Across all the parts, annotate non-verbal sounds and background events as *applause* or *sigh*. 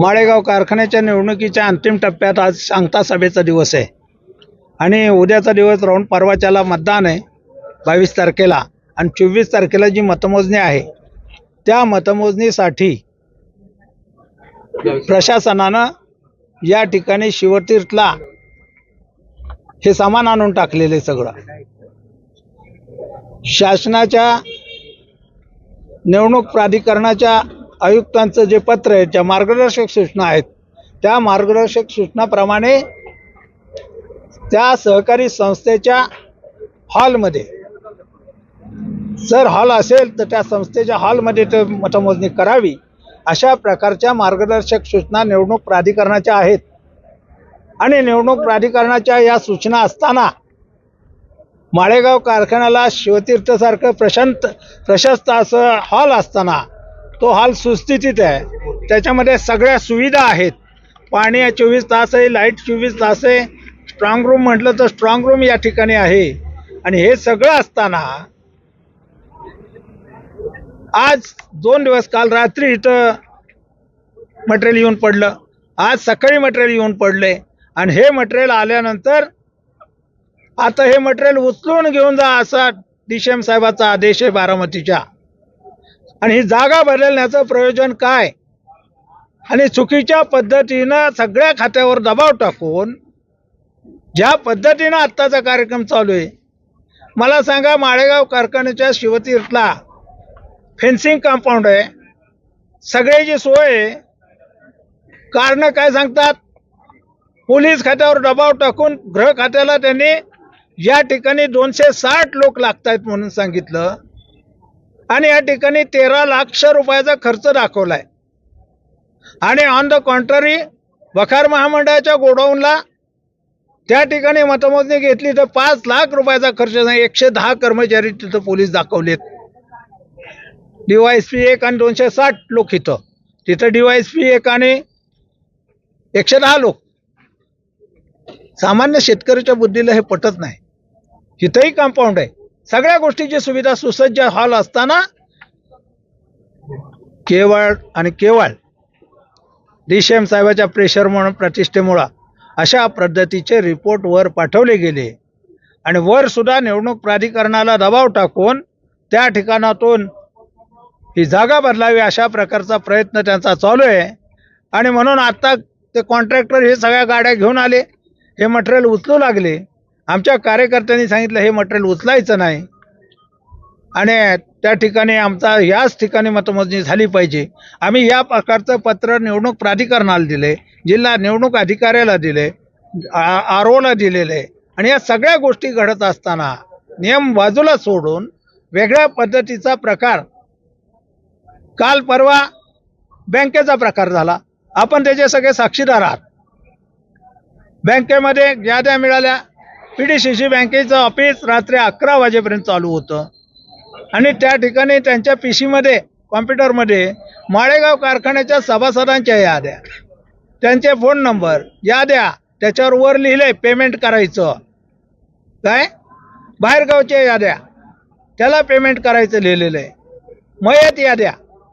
माळेगाव कारखान्याच्या निवडणुकीच्या अंतिम टप्प्यात आज सांगता सभेचा दिवस आहे. आणि उद्याचा दिवस राहून परवाच्याला मतदान आहे बावीस तारखेला. आणि चोवीस तारखेला जी मतमोजणी आहे त्या मतमोजणीसाठी प्रशासनानं या ठिकाणी शिवतीर्थला हे सामान आणून टाकलेले सगळं. शासनाच्या निवडणूक प्राधिकरणाच्या आयुक्तांचं जे पत्र आहे ज्या मार्गदर्शक सूचना आहेत त्या मार्गदर्शक सूचनाप्रमाणे त्या सहकारी संस्थेच्या हॉलमध्ये जर हॉल असेल तर त्या संस्थेच्या हॉलमध्ये ते मतमोजणी करावी अशा प्रकारच्या मार्गदर्शक सूचना निवडणूक प्राधिकरणाच्या आहेत. आणि निवडणूक प्राधिकरणाच्या या सूचना असताना माळेगाव कारखान्याला शिवतीर्थसारखं प्रशांत प्रशस्त असं हॉल असताना तो हॉल सुस्थितीत आहे. त्याच्यामध्ये सगळ्या सुविधा आहेत. पाणी चोवीस तास आहे लाइट चोवीस तास आहे. स्ट्रॉंग रूम म्हटलं तर स्ट्रॉंग रूम या ठिकाणी आहे. आणि हे सगळं असताना आज दोन दिवस काल रात्री इथं मटेरियल येऊन पडलं. आज सकाळी मटेरियल येऊन पडले. आणि हे मटेरियल आल्यानंतर आता हे मटेरियल उचलून घेऊन जा असा डी सी एम साहेबाचा आदेश आहे बारामतीच्या. आणि ही जागा बदलण्याचं प्रयोजन काय? आणि चुकीच्या पद्धतीनं सगळ्या खात्यावर दबाव टाकून ज्या पद्धतीनं आत्ताचा कार्यक्रम चालू आहे मला सांगा माळेगाव कारखान्याच्या शिवतीर्थला फेन्सिंग कंपाऊंड आहे. सगळ्याची सोय आहे कारण काय सांगतात? पोलीस खात्यावर दबाव टाकून गृह खात्याला त्यांनी या ठिकाणी दोनशे साठ लोक लागत आहेत म्हणून सांगितलं. आणि या ठिकाणी तेरा लाख रुपयाचा खर्च दाखवला आहे आणि ऑन द कॉन्ट्ररी वखार महामंडळाच्या गोडाऊनला त्या ठिकाणी मतमोजणी घेतली तर पाच लाख रुपयाचा खर्च नाही एकशे दहा कर्मचारी तिथं पोलीस दाखवलेत. डीवायएसपी एक आणि दोनशे साठ लोक इथं. तिथं डीवायएसपी एक आणि एकशे दहा लोक. सामान्य शेतकऱ्याच्या बुद्धीला हे पटत नाही. इथंही कंपाऊंड आहे. सगळ्या गोष्टीची सुविधा सुसज्ज हॉल असताना केवळ आणि केवळ. डी सी एम साहेबाच्या प्रेशर म्हणून प्रतिष्ठेमुळं अशा पद्धतीचे रिपोर्ट वर पाठवले गेले. आणि वर सुद्धा निवडणूक प्राधिकरणाला दबाव टाकून त्या ठिकाणातून ही जागा बदलावी अशा प्रकारचा प्रयत्न त्यांचा चालू आहे. आणि म्हणून आत्ता ते कॉन्ट्रॅक्टर हे सगळ्या गाड्या घेऊन आले. हे मटेरियल उचलू लागले. आमच्या कार्यकर्त्यांनी सांगितलं हे मटेरियल उचलायचं नाही. आणि त्या ठिकाणी आमचा याच ठिकाणी मतमोजणी झाली पाहिजे. आम्ही या प्रकारचं पत्र निवडणूक प्राधिकरणाला दिले जिल्हा निवडणूक अधिकाऱ्याला दिले आर ओला दिलेलं. आहे आणि या सगळ्या गोष्टी घडत असताना नियम बाजूला सोडून वेगळ्या पद्धतीचा प्रकार काल परवा बँकेचा प्रकार झाला. आपण त्याचे सगळे साक्षीदार आहात. बँकेमध्ये याद्या मिळाल्या पी डी सी सी बँकेचं ऑफिस रात्री अकरा वाजेपर्यंत चालू होतं. आणि त्या ठिकाणी त्यांच्या पी सीमध्ये कॉम्प्युटरमध्ये माळेगाव कारखान्याच्या सभासदांच्या याद्या. त्यांचे फोन नंबर याद्या त्याच्यावर वर लिहिले पेमेंट करायचं. काय? बाहेरगावच्या याद्या. त्याला पेमेंट करायचं लिहिलेलं आहे मयत याद्या.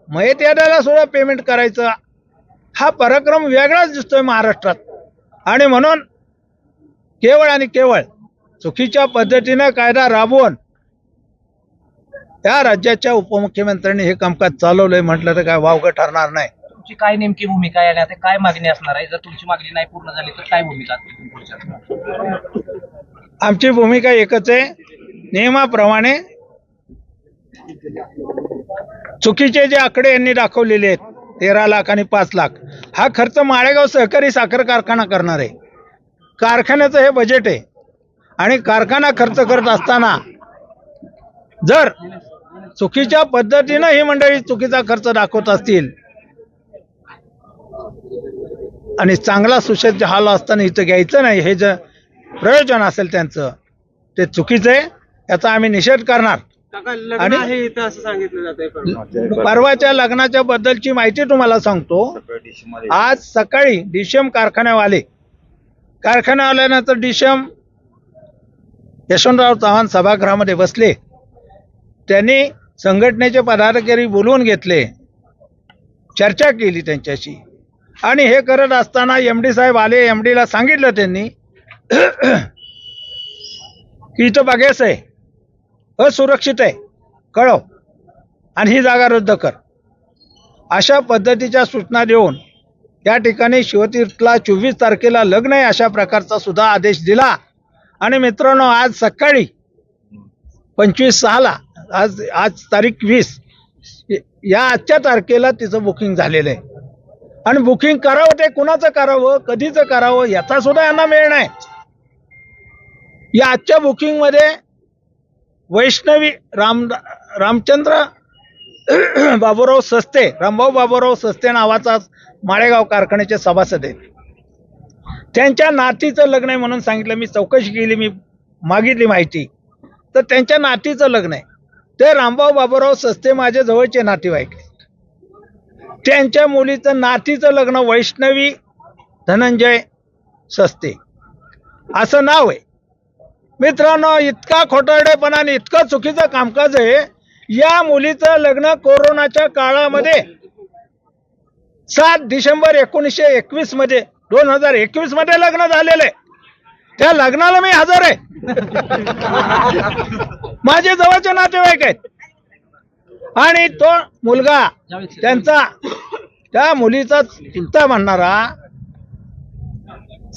मयत याद्याला सुद्धा पेमेंट करायचं. हा पराक्रम वेगळाच दिसतोय महाराष्ट्रात. आणि म्हणून केवळ आणि केवळ चुकीच्या पद्धतीनं कायदा राबवून या राज्याच्या उपमुख्यमंत्र्यांनी हे कामकाज चालवलंय म्हटलं तर काय वावगं ठरणार नाही. तुमची काय नेमकी भूमिका आहे आणि आता काय मागणी असणार आहे? जर तुमची मागणी नाही पूर्ण झाली तर काय भूमिका आमची भूमिका एकच आहे. नियमाप्रमाणे चुकीचे जे आकडे यांनी दाखवलेले आहेत तेरा लाख आणि पाच लाख हा खर्च माळेगाव सहकारी साखर कारखाना करणार. आहे कारखान्याचं हे बजेट आहे. आणि कारखाना खर्च करत असताना जर चुकीच्या पद्धतीनं ही मंडळी चुकीचा खर्च दाखवत असतील आणि चांगला सुसज्ज हाल असताना इथं घ्यायचं नाही हे जर प्रयोजन असेल त्यांचं ते चुकीचं आहे याचा आम्ही निषेध करणार. आणि परवाच्या लग्नाच्या बद्दलची माहिती तुम्हाला सांगतो. आज सकाळी डिशम कारखान्यावाले कारखान्यावाल्यानंतर डिशम यशवंतराव चव्हाण सभागृहामध्ये बसले. त्यांनी संघटनेचे पदाधिकारी बोलवून घेतले. चर्चा केली त्यांच्याशी. आणि हे करत असताना एम डी साहेब आले. एम डीला सांगितलं त्यांनी की इथं बघायचं आहे. असुरक्षित आहे. कळव. आणि ही जागा रद्द कर. अशा पद्धतीच्या सूचना देऊन या ठिकाणी शिवतीर्थला चोवीस तारखेला लग्न आहे अशा प्रकारचा सुद्धा आदेश दिला. आणि मित्रांनो आज सकाळी पंचवीस सहाला आज आज तारीख वीस या आजच्या तारखेला तिचं बुकिंग झालेलं आहे. आणि बुकिंग करावं ते कुणाचं करावं कधीचं करावं याचा सुद्धा यांना मेळ नाही. या आजच्या बुकिंगमध्ये वैष्णवी राम रामचंद्र बाबूराव सस्ते रामभाऊ बाबूराव सस्ते नावाचा माळेगाव कारखान्याचे सभासद आहेत. त्यांच्या नातीचं लग्न आहे म्हणून सांगितलं. मी चौकशी केली मी मागितली माहिती. तर त्यांच्या नातीचं लग्न आहे. ते रामभाऊ बाबूराव सस्ते माझे जवळचे नातेवाईक त्यांच्या मुलीचं नातीचं लग्न वैष्णवी धनंजय सस्ते. असं नाव आहे. मित्रांनो इतका खोटारडेपणा आणि इतकं चुकीचं कामकाज आहे. या मुलीचं लग्न कोरोनाच्या काळामध्ये सात डिसेंबर एकोणीसशे एकवीसमध्ये दोन हजार एकवीसमध्ये लग्न झालेलं. आहे त्या लग्नाला मी हजर आहे. *laughs* माझे जवळचे नातेवाईक आहेत. आणि तो मुलगा त्यांचा त्या मुलीचा चुलता म्हणणारा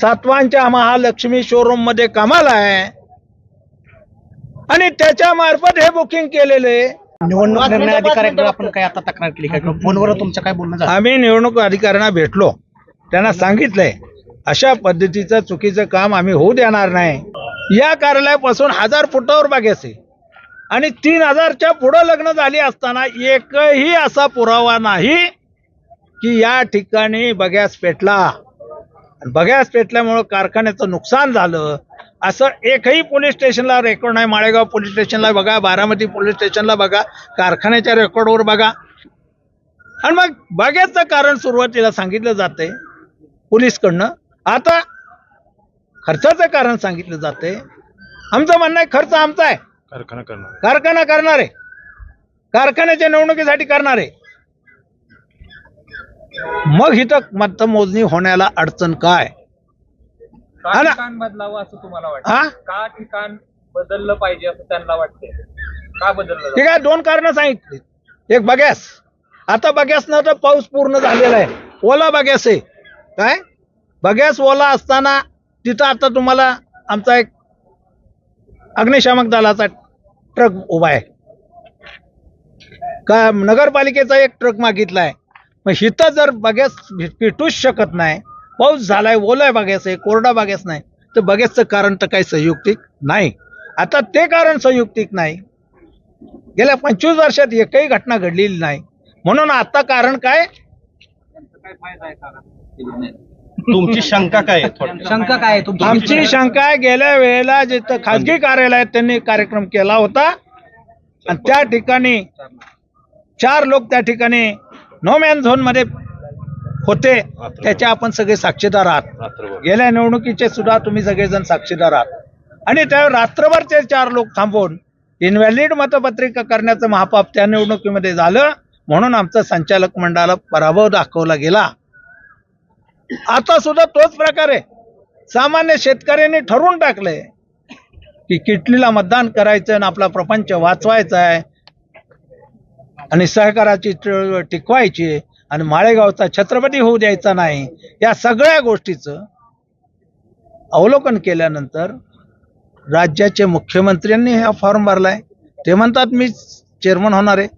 सातवांच्या महालक्ष्मी शोरूममध्ये कामाला आहे. आणि त्याच्या मार्फत हे बुकिंग केलेले. निवडणूक निर्णय अधिकाऱ्यांकडे आपण काय आता तक्रार केली काय फोनवर तुमचं काय बोलणं आम्ही निवडणूक अधिकाऱ्यांना भेटलो. त्यांना सांगितलंय अशा पद्धतीचं चुकीचं काम आम्ही होऊ देणार नाही. या कार्यालयापासून हजार फुटावर बागेचे आणि तीन हजारच्या पुढं लग्न झाली असताना एकही असा पुरावा नाही की या ठिकाणी बग्यास पेटला. आणि बग्यास पेटल्यामुळं कारखान्याचं नुकसान झालं. असं एकही पोलीस स्टेशनला रेकॉर्ड नाही. माळेगाव पोलीस स्टेशनला बघा बारामती पोलीस स्टेशनला बघा कारखान्याच्या रेकॉर्डवर बघा. आणि मग बघ्याचं कारण सुरुवातीला सांगितलं जाते पोलीसकडनं. आता खर्चाचं कारण सांगितलं जाते आमचं म्हणणं आहे खर्च आमचा आहे. कारखाना करणार. कारखाना करणार. आहे कारखान्याच्या निवडणुकीसाठी करणार. आहे मग इथं मतमोजणी होण्याला अडचण काय? का हा ना. ठिकाण बदलावं असं तुम्हाला वाटतं? का ठिकाण बदललं पाहिजे असं त्यांना वाटते का बदललं ठीक आहे दोन कारण सांगितली. एक बग्यास आता बग्यासनं तर पाऊस पूर्ण झालेला आहे. ओला बग्यास आहे. काय? बग्यास ओला असताना तिथं आता तुम्हाला आमचा एक अग्निशामक दलाचा ट्रक उभा आहे. का नगरपालिकेचा एक ट्रक मागितला आहे. मग इथं जर बग्यास पिटूच शकत नाही पाऊस झालाय ओलाय बग्यास आहे कोरडा बग्यास नाही तर बग्यासचं कारण तर काही संयुक्तिक नाही. आता ते कारण संयुक्तिक नाही. गेल्या पंचवीस वर्षात एकही घटना घडलेली नाही. म्हणून आता कारण काय? तुमची शंका काय आहे? थोडक्यात? शंका काय आहे तुमची? आमची शंका आहे गेल्या वेळेला जिथं खाजगी कार्यालयात त्यांनी कार्यक्रम केला होता. आणि त्या ठिकाणी चार लोक त्या ठिकाणी नो मॅन झोनमध्ये होते. त्याच्या आपण सगळे साक्षीदार आहात. रात्रभर गेल्या निवडणुकीचे सुद्धा तुम्ही सगळेजण साक्षीदार आहात. आणि त्या रात्रभर ते चार लोक थांबवून इनव्हॅलिड मतपत्रिका करण्याचं महापाप त्या निवडणुकीमध्ये झालं. म्हणून आमचा संचालक मंडळाला पराभव दाखवला गेला. आता सुद्धा तोच प्रकार आहे. सामान्य शेतकऱ्यांनी ठरवून टाकलंय की किटलीला मतदान करायचं आणि आपला प्रपंच वाचवायचा आहे. आणि सहकाराची चळवळ टिकवायची आणि माळेगावचा छत्रपती होऊ द्यायचा नाही. या सगळ्या गोष्टीचं अवलोकन केल्यानंतर राज्याचे मुख्यमंत्र्यांनी हा फॉर्म भरलाय. ते म्हणतात मी चेअरमन होणार आहे.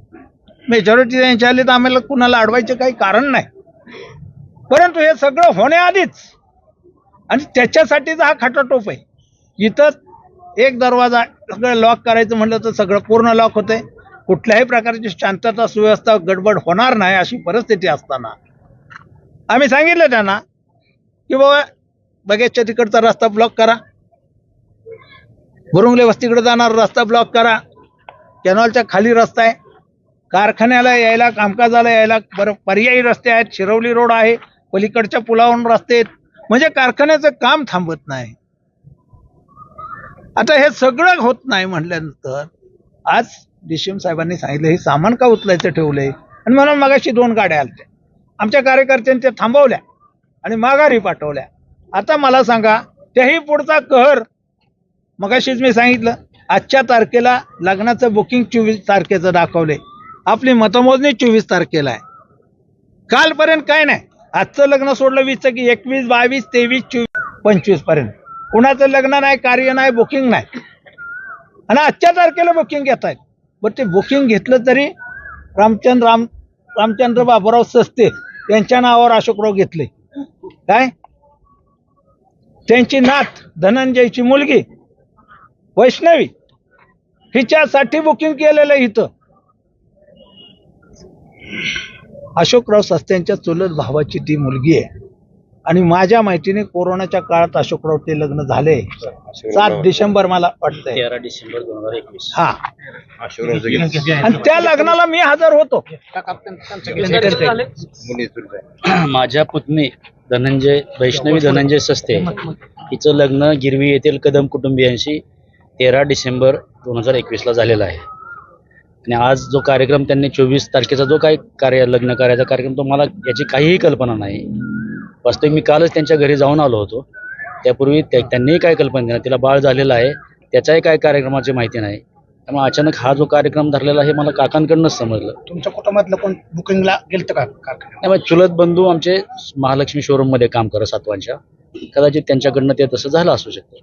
मेजॉरिटी त्यांच्या आली तर आम्हाला कुणाला अडवायचे काही कारण नाही. परंतु हे सगळं होण्याआधीच. आणि त्याच्यासाठीच हा खटाटोप आहे. इथं एक दरवाजा सगळं लॉक करायचं म्हटलं तर सगळं पूर्ण लॉक होते कुठल्याही प्रकारची शांतता सुव्यवस्था गडबड होणार नाही अशी परिस्थिती असताना. आम्ही सांगितलं त्यांना की बाबा बगेजच्या तिकडचा रस्ता ब्लॉक करा. बुरुंगले वस्तीकडे जाणारा रस्ता ब्लॉक करा. कॅनॉलच्या खाली रस्ता आहे. कारखान्याला यायला कामकाजाला यायला बरं पर्यायी रस्ते आहेत. शिरवली रोड आहे. पलीकडच्या पुलावरून रस्ते म्हणजे कारखान्याचं काम थांबत नाही. आता हे सगळं होत नाही म्हटल्यानंतर आज डिशिम साहेबांनी सांगितलं हे सामान का उचलायचं ठेवलंय? आणि म्हणून मागाशी दोन गाड्या आल्या आमच्या कार्यकर्त्यांनी त्या थांबवल्या आणि माघारी पाठवल्या. आता मला सांगा त्याही पुढचा कहर. मगाशीच मी सांगितलं आजच्या तारखेला लग्नाचं बुकिंग चोवीस तारखेचं दाखवले आपली मतमोजणी चोवीस तारखेला आहे. कालपर्यंत काय नाही. आजचं लग्न सोडलं वीस की एकवीस बावीस तेवीस चोवीस पंचवीसपर्यंत. कुणाचं लग्न नाही कार्य नाही बुकिंग नाही. आणि आजच्या तारखेला बुकिंग घेत आहेत बरं ते बुकिंग घेतलं तरी रामचंद्र राम रामचंद्र बाबूराव सस्ते यांच्या नावावर अशोकराव घेतले. काय? त्यांची नात धनंजयची मुलगी वैष्णवी हिच्यासाठी बुकिंग केलेलं इथं. अशोकराव सस्त्यांच्या चुलत भावाची ती मुलगी आहे. आणि माझ्या माहितीने कोरोनाच्या काळात अशोकराव ते लग्न झाले. सात डिसेंबर मला वाटतंय. तेरा डिसेंबर दोन हजार एकवीस. हा. आणि त्या लग्नाला मी हजर होतो. माझ्या पुतणी धनंजय वैष्णवी धनंजय सस्ते हिचं लग्न गिरवी येथील कदम कुटुंबियांशी तेरा डिसेंबर दोन हजार एकवीसला झालेलं आहे. आणि आज जो कार्यक्रम त्यांनी चोवीस तारखेचा जो काही कार्य लग्न कार्याचा कार्यक्रम तो मला याची काहीही कल्पना नाही. वास्तविक मी कालच त्यांच्या घरी जाऊन आलो होतो. त्यापूर्वी त्या- त्यांनीही काय कल्पना नाही. तिला बाळ झालेलं आहे. त्याच्याही काय कार्यक्रमाची माहिती नाही. त्यामुळे अचानक हा जो कार्यक्रम धरलेला आहे मला काकांकडनंच समजलं. तुमच्या कुटुंबातलं कोण बुकिंगला गेलतं का कारखान्यात त्यामुळे चुलत बंधू आमचे महालक्ष्मी शोरूममध्ये काम करत सातवांच्या. कदाचित त्यांच्याकडनं ते तसं झालं असू शकतं.